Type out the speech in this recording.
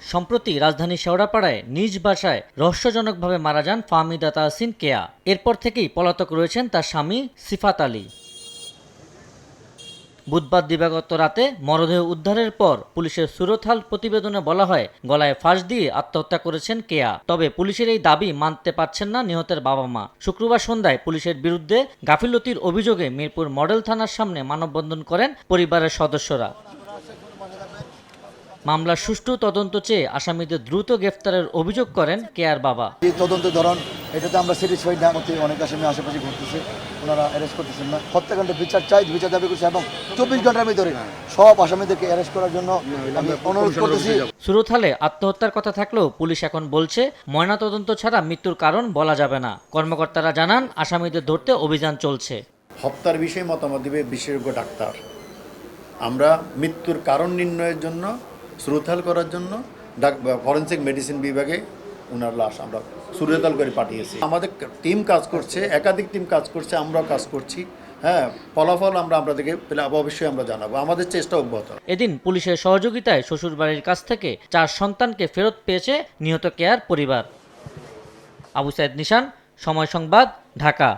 সম্প্রতি রাজধানী শেওড়াপাড়ায় নিজ বাসায় রহস্যজনকভাবে মারা যান ফাহমিদা তাহসিন কেয়া। এরপর থেকেই পলাতক রয়েছেন তার স্বামী সিফাত আলী। বুধবার দিবাগত রাতে মরদেহ উদ্ধারের পর পুলিশের সুরথাল প্রতিবেদনে বলা হয়, গলায় ফাঁস দিয়ে আত্মহত্যা করেছেন কেয়া। তবে পুলিশের এই দাবি মানতে পারছেন না নিহতের বাবা মা। শুক্রবার সন্ধ্যায় পুলিশের বিরুদ্ধে গাফিলতির অভিযোগে মিরপুর মডেল থানার সামনে মানববন্ধন করেন পরিবারের সদস্যরা। মামলার সুষ্ঠু তদন্ত চেয়ে আসামিদের দ্রুত গ্রেফতারের অভিযোগ করেন কেয়ার বাবা। এই তদন্ত ধরন এটাতে আমরা স্যাটিসফাইড না মতে অনেক আসামি আশেপাশে ঘুরতেছে ওনারা অ্যারেস্ট করতেছেন না। হত্যাকাণ্ডে বিচার চাই বিচার দাবি করছে এবং চব্বিশ ঘণ্টার ভিতরে সব আসামিদেরকে অ্যারেস্ট করার জন্য আমি অনুরোধ করতেছি। সুরতহালে আত্মহত্যার কথা থাকলেও পুলিশ এখন বলছে ময়নাতদন্ত ছাড়া মৃত্যুর কারণ বলা যাবে না। কর্মকর্তারা জানান আসামিদের ধরতে অভিযান চলছে। হত্যার বিষয়ে মতামত দিবে বিশেষজ্ঞ ডাক্তার। আমরা মৃত্যুর কারণ নির্ণয়ের জন্য শ্রুতাল করার জন্য ডাক ফরেন্সিক মেডিসিন বিভাগে ওনার লাশ আমরা সুরতাল করে পাঠিয়েছি। আমাদের টিম কাজ করছে, একাধিক টিম কাজ করছে, আমরাও কাজ করছি। হ্যাঁ ফলাফল আমরা আপনাদেরকে অবশ্যই আমরা জানাব। আমাদের চেষ্টা অব্যাহত। এদিন পুলিশের সহযোগিতায় শ্বশুরবাড়ির কাছ থেকে চার সন্তানকে ফেরত পেয়েছে নিহত কেয়ার পরিবার। আবু সাইদ নিশান, সময় সংবাদ, ঢাকা।